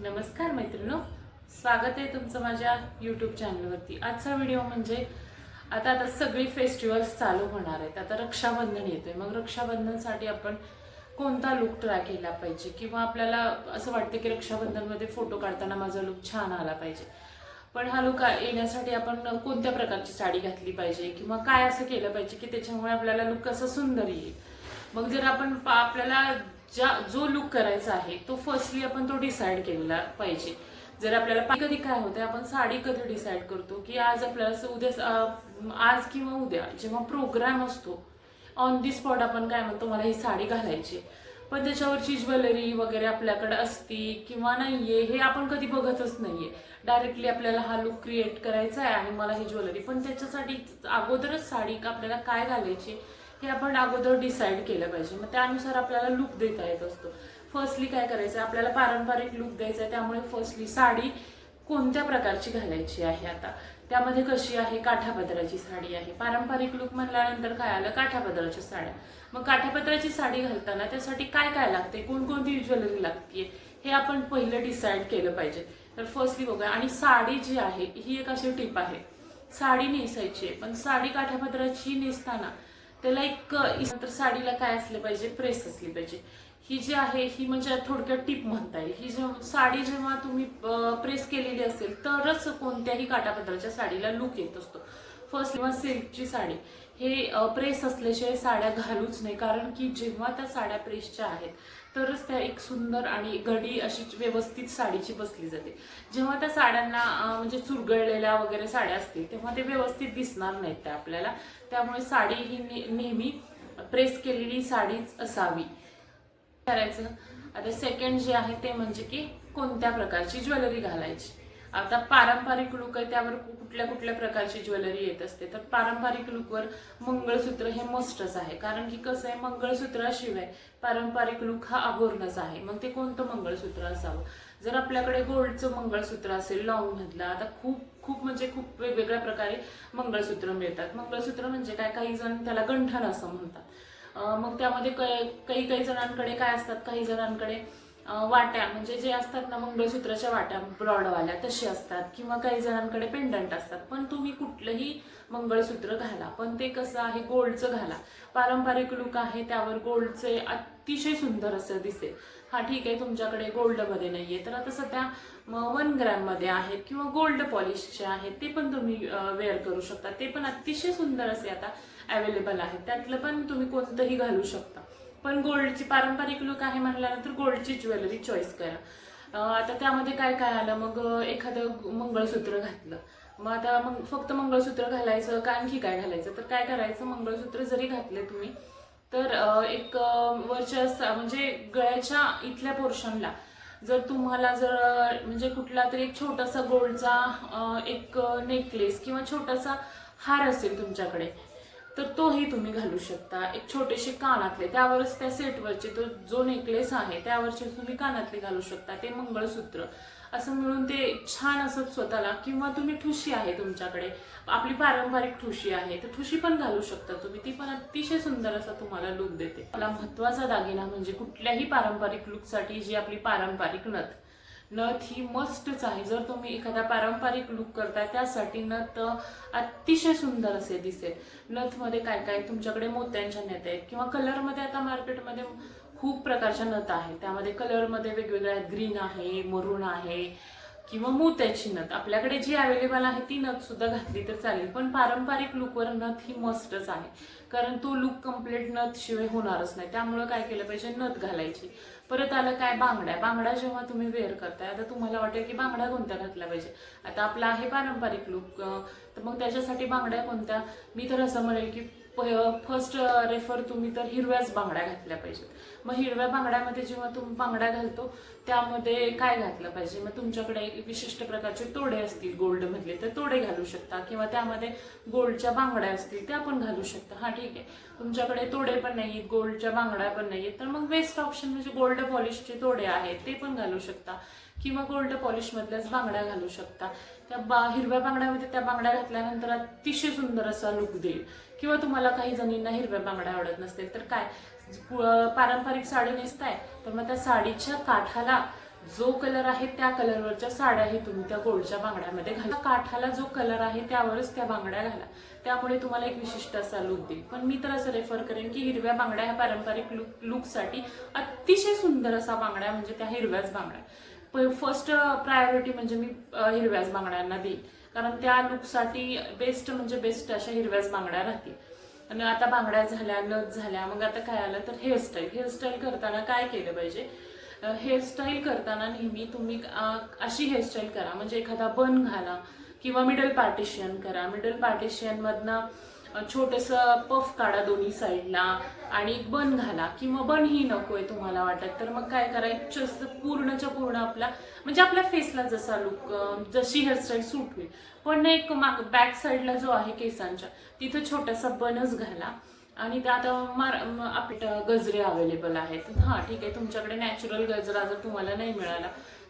नमस्कार मैत्रिणो स्वागत आहे तुमचं माझ्या यूट्यूब चॅनलवरती आजचा व्हिडिओ म्हणजे आता आता सगळी फेस्टिवल्स चालू होणार आहेत. आता रक्षाबंधन येतोय. मग रक्षाबंधनसाठी आपण कोणता लुक ट्राय केला पाहिजे? किंवा आपल्याला असं वाटतं की रक्षाबंधनमध्ये फोटो काढताना माझा लुक छान आला पाहिजे. पण हा लुक येण्यासाठी आपण कोणत्या प्रकारची साडी घातली पाहिजे? किंवा काय असं केलं पाहिजे की त्याच्यामुळे आपल्याला लुक कसं सुंदर येईल? मग जर आपण आपल्याला ज्या जो लुक करायचा आहे तो फर्स्टली आपण तो डिसाईड केलेला पाहिजे. जर आपल्याला कधी काय होतं आपण साडी कधी डिसाईड करतो की आज आपल्याला उद्या आज किंवा उद्या जेव्हा प्रोग्राम असतो ऑन दी स्पॉट आपण काय म्हणतो मला ही साडी घालायची पण त्याच्यावरची ज्वेलरी वगैरे आपल्याकडे असती किंवा नाहीये हे आपण कधी बघतच नाहीये. डायरेक्टली आपल्याला हा लुक क्रिएट करायचा आहे आणि मला ही ज्वेलरी. पण त्याच्यासाठी अगोदरच साडी आपल्याला काय घालायची हे आपण अगोदर डिसाईड केलं पाहिजे. मग त्यानुसार आपल्याला लुक देता येत असतो. फर्स्टली काय करायचं आपल्याला पारंपरिक लुक द्यायचा आहे त्यामुळे फर्स्टली साडी कोणत्या प्रकारची घालायची आहे आता? त्यामध्ये कशी आहे? काठापदराची साडी आहे. पारंपरिक लुक म्हणल्यानंतर काय आलं? काठापदराच्या साड्या. मग काठापदराची साडी घालताना त्यासाठी काय काय लागते? कोणकोणती ज्वेलरी लागते हे आपण पहिलं डिसाईड केलं पाहिजे. तर फर्स्टली बघूया आणि साडी जी आहे ही एक अशी टिप आहे. साडी नेसायची आहे. पण साडी काठापदराची नेसताना त्याला एक तर साडीला काय असले पाहिजे? प्रेस असली पाहिजे. ही जी आहे ही म्हणजे थोडक्यात टीप म्हणता येईल. ही जेव्हा साडी जेव्हा तुम्ही प्रेस केलेली असेल तरच कोणत्याही काटापत्राच्या साडीला लुक येत असतो. फर्स्ट किंवा सिल्कची साडी हे प्रेस असल्याशिवाय साड्या घालूच नाही कारण की जेव्हा त्या साड्या प्रेसच्या आहेत तरच त्या एक सुंदर आणि घडी अशी व्यवस्थित साडीची बसली जाते. जेव्हा त्या साड्यांना म्हणजे चुरगळलेल्या वगैरे साड्या असतील तेव्हा ते व्यवस्थित दिसणार नाहीत त्या आपल्याला. त्यामुळे साडी ही नेहमी प्रेस केलेली साडीच असावी. करायचं. आता सेकंड जे आहे ते म्हणजे की कोणत्या प्रकारची ज्वेलरी घालायची? आता पारंपरिक लुक आहे त्यावर कुठल्या कुठल्या प्रकारची ज्वेलरी येत असते तर पारंपरिक लुकवर मंगळसूत्र हे मस्टच आहे. कारण की कसं आहे मंगळसूत्राशिवाय पारंपरिक लुक हा अगोरणच आहे. मग ते कोणतं मंगळसूत्र असावं? जर आपल्याकडे गोल्डचं मंगळसूत्र असेल लॉंग मधलं आता खूप खूप म्हणजे खूप वेगवेगळ्या प्रकारे मंगळसूत्र मिळतात. मंगळसूत्र म्हणजे काय? काही जण त्याला गंठण असं म्हणतात. मग त्यामध्ये कै- काही काही जणांकडे काय असतात? काही जणांकडे वाट्या म्हणजे जे असतात ना मंगळसूत्राच्या वाट्या ब्रॉडवाल्या तशी असतात. किंवा काही जणांकडे पेंडंट असतात. पण तुम्ही कुठलंही मंगळसूत्र घाला. पण ते कसं आहे गोल्डचं घाला. पारंपरिक लुक आहे त्यावर गोल्डचे अतिशय सुंदर असं दिसेल. हा ठीक आहे तुमच्याकडे गोल्डमध्ये नाही आहे तर आता सध्या वन ग्रॅममध्ये आहेत किंवा गोल्ड पॉलिशचे आहेत ते पण तुम्ही वेअर करू शकता. ते पण अतिशय सुंदर असे आता अवेलेबल आहेत. त्यातलं पण तुम्ही कोणतंही घालू शकता. पण गोल्डची पारंपरिक लुक आहे म्हणल्यानंतर गोल्डची ज्वेलरी चॉईस करा. आता त्यामध्ये काय काय आलं? मग एखादं मंगळसूत्र घातलं. मग आता मग फक्त मंगळसूत्र घालायचं का आणखी काय घालायचं? तर काय करायचं? मंगळसूत्र जरी घातले तुम्ही तर एक वरच्या म्हणजे गळ्याच्या इथल्या पोर्शनला जर तुम्हाला जर म्हणजे कुठला तरी एक छोटासा गोल्डचा एक नेकलेस किंवा छोटासा हार असेल तुमच्याकडे तर तोही तुम्ही घालू शकता. एक छोटेसे कानातले त्यावरच त्या सेटवरचे तो जो नेकलेस आहे त्यावरचे तुम्ही कानातले घालू शकता. ते मंगळसूत्र. असं मिळून ते छान असं स्वतःला किंवा तुम्ही ठुशी आहे तुमच्याकडे. आपली पारंपरिक ठुशी आहे तर ठुशी पण घालू शकता तुम्ही. ती पण अतिशय सुंदर असा तुम्हाला लुक देते. मला महत्त्वाचा दागिना म्हणजे कुठल्याही पारंपरिक लुकसाठी जी आपली पारंपरिक नथ. नथ ही मस्टच आहे. जर तुम्ही एखादा पारंपरिक लुक करताय त्यासाठी नथ अतिशय सुंदर असे दिसेल. नथमध्ये काय काय तुमच्याकडे मोत्यांच्या नथ आहेत किंवा कलरमध्ये आता मार्केटमध्ये खूप प्रकारच्या नथ आहेत. त्यामध्ये कलरमध्ये वेगवेगळ्या ग्रीन आहे मरून आहे किंवा मोत्याची नथ आपल्याकडे जी अवेलेबल आहे ती नथ सुद्धा घातली तर चालेल. पण पारंपरिक लुकवर नथ ही मस्टच आहे. कारण तो लुक कंप्लीट नथ शिवाय होणारच नाही. त्यामुळं काय केलं पाहिजे? नथ घालायची. परत आलं काय? बांगड्या. बांगडा जेव्हा तुम्ही वेअर करताय आता तुम्हाला वाटेल की बांगड्या कोणत्या घातल्या पाहिजे? आता आपला आहे पारंपरिक लुक तर मग त्याच्यासाठी बांगड्या कोणत्या? मी तर असं म्हणेल की फर्स्ट रेफर तुम्ही तर हिरव्याच बांगड्या घातल्या पाहिजेत. मग हिरव्या बांगड्यामध्ये जेव्हा तुम्ही बांगड्या घालतो त्यामध्ये काय घातलं पाहिजे? मग तुमच्याकडे एक विशिष्ट प्रकारचे तोडे असतील गोल्डमधले तर तोडे घालू शकता. किंवा त्यामध्ये गोल्डच्या बांगड्या असतील त्या पण घालू शकता. हा ठीक आहे. तुमच्याकडे तोडे पण नाहीत गोल्डच्या बांगड्या पण नाहीत तर मग बेस्ट ऑप्शन म्हणजे गोल्ड पॉलिशचे तोडे आहेत ते पण घालू शकता. किंवा गोल्ड पॉलिशमधल्याच बांगड्या घालू शकता. त्या बा हिरव्या बांगड्यामध्ये त्या बांगड्या घातल्यानंतर अतिशय सुंदर असा लुक देईल. किंवा तुम्हाला काही जणींना हिरव्या बांगड्या आवडत नसतील तर काय? पारंपरिक साडी नेसताय तर मग त्या साडीच्या काठाला जो कलर आहे त्या कलरवरच्या साड्याही तुम्ही त्या गोल्डच्या बांगड्यामध्ये घाला. काठाला जो कलर आहे त्यावरच त्या बांगड्या घाला. त्यामुळे तुम्हाला एक विशिष्ट असा लुक देईल. पण मी तर असं रेफर करेन की हिरव्या बांगड्या ह्या पारंपरिक लुक लुकसाठी अतिशय सुंदर असा बांगड्या म्हणजे त्या हिरव्याच बांगड्या. फर्स्ट प्रायोरिटी म्हणजे मी हिरव्याच बांगड्यांना देईन. कारण त्या लुकसाठी बेस्ट म्हणजे बेस्ट अशा हिरव्याच बांगड्या राहतील. आणि आता बांगड्या झाल्या नथ झाल्या मग आता काय आलं तर हेअरस्टाईल हेअरस्टाईल करताना काय केलं पाहिजे? हेअरस्टाईल करताना नेहमी तुम्ही अशी हेअरस्टाईल करा. म्हणजे एखादा बन घाला किंवा मिडल पार्टिशन करा. मिडल पार्टिशियनमधनं छोटंसं पफ काढा दोन्ही साईडला आणि एक बन घाला किंवा बन ही आहे तुम्हाला वाटत तर मग काय करायचं? पूर्णच्या पूर्ण आपला म्हणजे आपल्या फेसला जसा लुक जशी हेअरस्टाईल सूट होईल. पण एक माग बॅक साईडला जो आहे केसांच्या तिथं छोटासा बनच घाला आणि त्यात मार आपल्या गजरे अवेलेबल आहेत. हां ठीक आहे. तुमच्याकडे नॅचरल गजरा जर तुम्हाला नाही मिळाला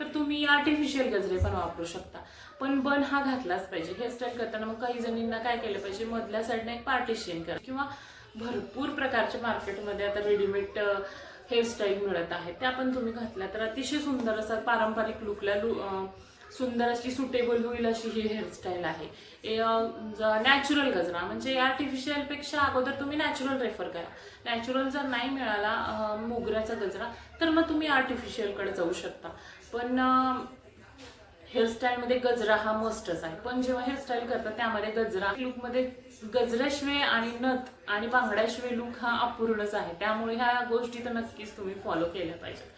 तर तुम्ही आर्टिफिशियल गजरे पण वापरू शकता. पण बन हा घातलाच पाहिजे. हेअरस्टाईल करताना मग काही जणींना काय केलं पाहिजे? मधल्या साईडने एक पार्टिशियन करा. किंवा भरपूर प्रकारच्या मार्केटमध्ये आता रेडीमेड हेअरस्टाईल मिळत आहेत त्या पण तुम्ही घातल्या तर अतिशय सुंदर असा पारंपरिक लुकला लु सुंदर अशी सुटेबल होईल अशी ही हेअरस्टाईल आहे. नॅचरल गजरा. म्हणजे आर्टिफिशियलपेक्षा अगोदर तुम्ही नॅचरल रेफर करा. नॅचरल जर नाही मिळाला मोगऱ्याचा गजरा तर मग तुम्ही आर्टिफिशियलकडे जाऊ शकता. पण हेअरस्टाईलमध्ये गजरा हा मस्टच आहे. पण जेव्हा हेअरस्टाईल करतात त्यामध्ये गजरा लुकमध्ये गजऱ्याशिवाय आणि नथ आणि बांगड्याशिवाय लुक हा अपूर्णच आहे. त्यामुळे ह्या गोष्टी तर नक्कीच तुम्ही फॉलो केल्या पाहिजेत.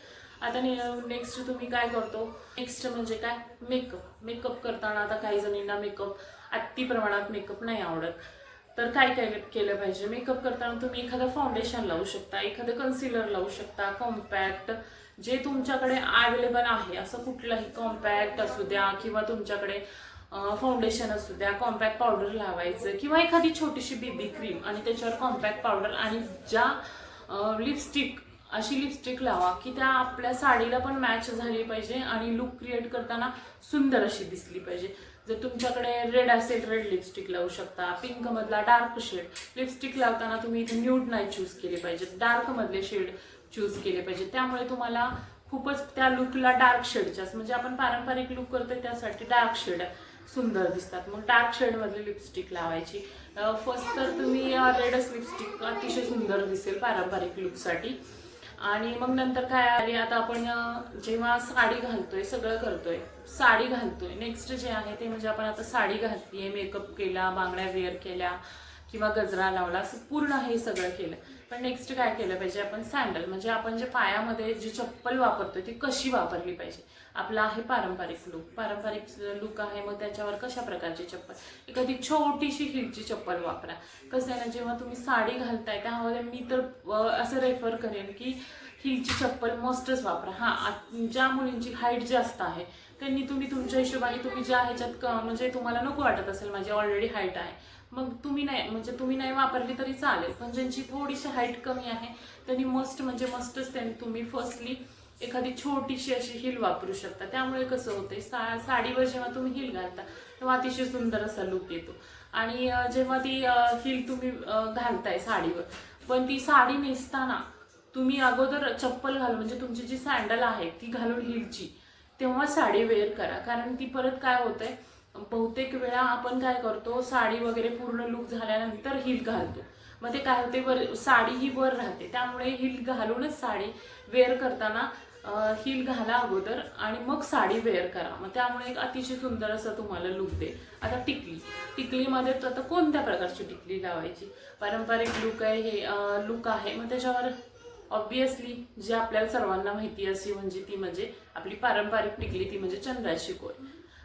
आता नेक्स्ट तुम्ही काय करतो? नेक्स्ट म्हणजे काय? मेकअप मेकअप करताना आता काही जणींना मेकअप अति प्रमाणात मेकअप नाही आवडत. तर काय काय केलं पाहिजे? मेकअप करताना तुम्ही एखादं फाउंडेशन लावू शकता एखादं कन्सिलर लावू शकता कॉम्पॅक्ट जे तुमच्याकडे अवेलेबल आहे असं कुठलंही कॉम्पॅक्ट असू द्या किंवा तुमच्याकडे फाउंडेशन असू द्या कॉम्पॅक्ट पावडर लावायचं किंवा एखादी छोटीशी बेबी क्रीम आणि त्याच्यावर कॉम्पॅक्ट पावडर आणि ज्या लिपस्टिक अशी लिपस्टिक लावा की त्या आपल्या साडीला पण मॅच झाली पाहिजे आणि लुक क्रिएट करताना सुंदर अशी दिसली पाहिजे. जर तुमच्याकडे रेड असेल रेड लिपस्टिक लावू शकता. पिंकमधला डार्क शेड लिपस्टिक लावताना तुम्ही इथे न्यूड नाही चूज केले पाहिजे. डार्कमधले शेड चूज केले पाहिजे. त्यामुळे तुम्हाला खूपच त्या लुकला डार्क शेडच्याच म्हणजे आपण पारंपरिक लुक करतो त्यासाठी डार्क शेड सुंदर दिसतात. मग डार्क शेडमधले लिपस्टिक लावायची. फर्स्ट तर तुम्ही रेडच लिपस्टिक अतिशय सुंदर दिसेल पारंपरिक लुकसाठी आणि मग नंतर काय आली आता आपण जेव्हा साडी घालतोय सगळं करतोय साडी घालतोय. नेक्स्ट जे आहे ते म्हणजे आपण आता साडी घालतीये मेकअप केला बांगड्या वेअर केल्या किंवा गजरा लावला असं पूर्ण हे सगळं केलं. पण नेक्स्ट काय केलं पाहिजे? आपण सँडल म्हणजे आपण जे पायामध्ये जी चप्पल वापरतोय ती कशी वापरली पाहिजे? आपला आहे पारंपरिक लुक पारंपरिक लुक आहे मग त्याच्यावर कशा प्रकारची चप्पल? एखादी छोटीशी हिलची चप्पल वापरा. कसं आहे ना जेव्हा तुम्ही साडी घालताय त्यामध्ये मी तर असं रेफर करेन की हिलची चप्पल मस्टच वापरा. हा ज्या मुलींची हाईट जास्त आहे त्यांनी तुम्ही तुमच्या हिशोबाने तुम्ही ज्या ह्याच्यात म्हणजे तुम्हाला नको वाटत असेल माझी ऑलरेडी हाईट आहे. मग तुम्ही नाही म्हणजे तुम्ही नाही वापरली तरी चालेल. पण ज्यांची थोडीशी हाईट कमी आहे त्यांनी मस्ट म्हणजे मस्टच त्यांनी तुम्ही फर्स्टली एखादी छोटीशी अशी हिल वापरू शकता. त्यामुळे कसं होतंय सा साडीवर जेव्हा तुम्ही हिल घालता तेव्हा अतिशय सुंदर असा लुक येतो. आणि जेव्हा ती हिल तुम्ही घालताय साडीवर पण ती साडी नेसताना तुम्ही अगोदर चप्पल घालून म्हणजे तुमची जी सँडल आहे ती घालून हिलची तेव्हा साडी वेअर करा. कारण ती परत काय होतंय बहुतेक वेळा आपण काय करतो साडी वगैरे पूर्ण लुक झाल्यानंतर हिल घालतो. मग ते काय होते वर साडी ही वर राहते. त्यामुळे हिल घालूनच साडी वेअर करताना हिल घाला अगोदर आणि मग साडी वेअर करा. मग त्यामुळे एक अतिशय सुंदर असं तुम्हाला लुक दे आता टिकली. टिकलीमध्ये तर आता कोणत्या प्रकारची टिकली लावायची? पारंपरिक लुक आहे हे लुक आहे. मग त्याच्यावर ऑब्विसली जे आपल्याला सर्वांना माहिती अशी म्हणजे ती म्हणजे आपली पारंपरिक टिकली ती म्हणजे चंद्राची कोय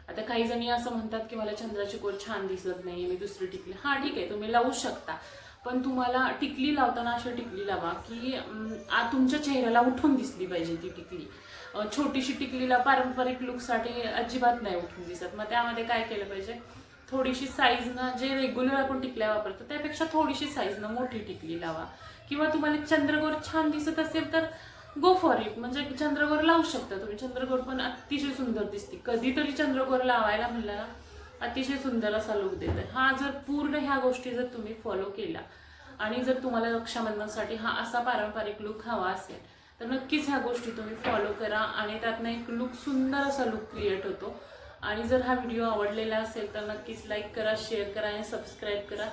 आता काही जणी असं म्हणतात की मला चंद्राची कोर छान दिसत नाही मी दुसरी टिकली. हां ठीक आहे तुम्ही लावू शकता. पण तुम्हाला टिकली लावताना अशी टिकली लावा की आ- तुमच्या चेहऱ्याला उठून दिसली पाहिजे ती टिकली. छोटीशी टिकलीला पारंपरिक लुकसाठी अजिबात नाही उठून दिसत. मग त्यामध्ये काय केलं पाहिजे? थोडीशी साईजनं जे रेग्युलर आपण टिकल्या वापरतो त्यापेक्षा थोडीशी साईजनं मोठी टिकली लावा. किंवा तुम्हाला चंद्रकोर छान दिसत असेल तर गो फॉर इट म्हणजे चंद्रकोर लावू शकता तुम्ही. चंद्रकोर पण अतिशय सुंदर दिसते. कधीतरी चंद्रकोर लावायला म्हणलं ना अतिशय सुंदर असा लुक देत हा जर पूर्ण ह्या गोष्टी जर तुम्ही फॉलो केला आणि जर तुम्हाला रक्षाबंधनासाठी हा असा पारंपरिक लुक हवा असेल तर नक्कीच ह्या गोष्टी तुम्ही फॉलो करा आणि त्यातनं एक लुक सुंदर असा लुक क्रिएट होतो. आणि जर हा व्हिडिओ आवडलेला असेल तर नक्कीच लाईक करा शेअर करा आणि सबस्क्राईब करा.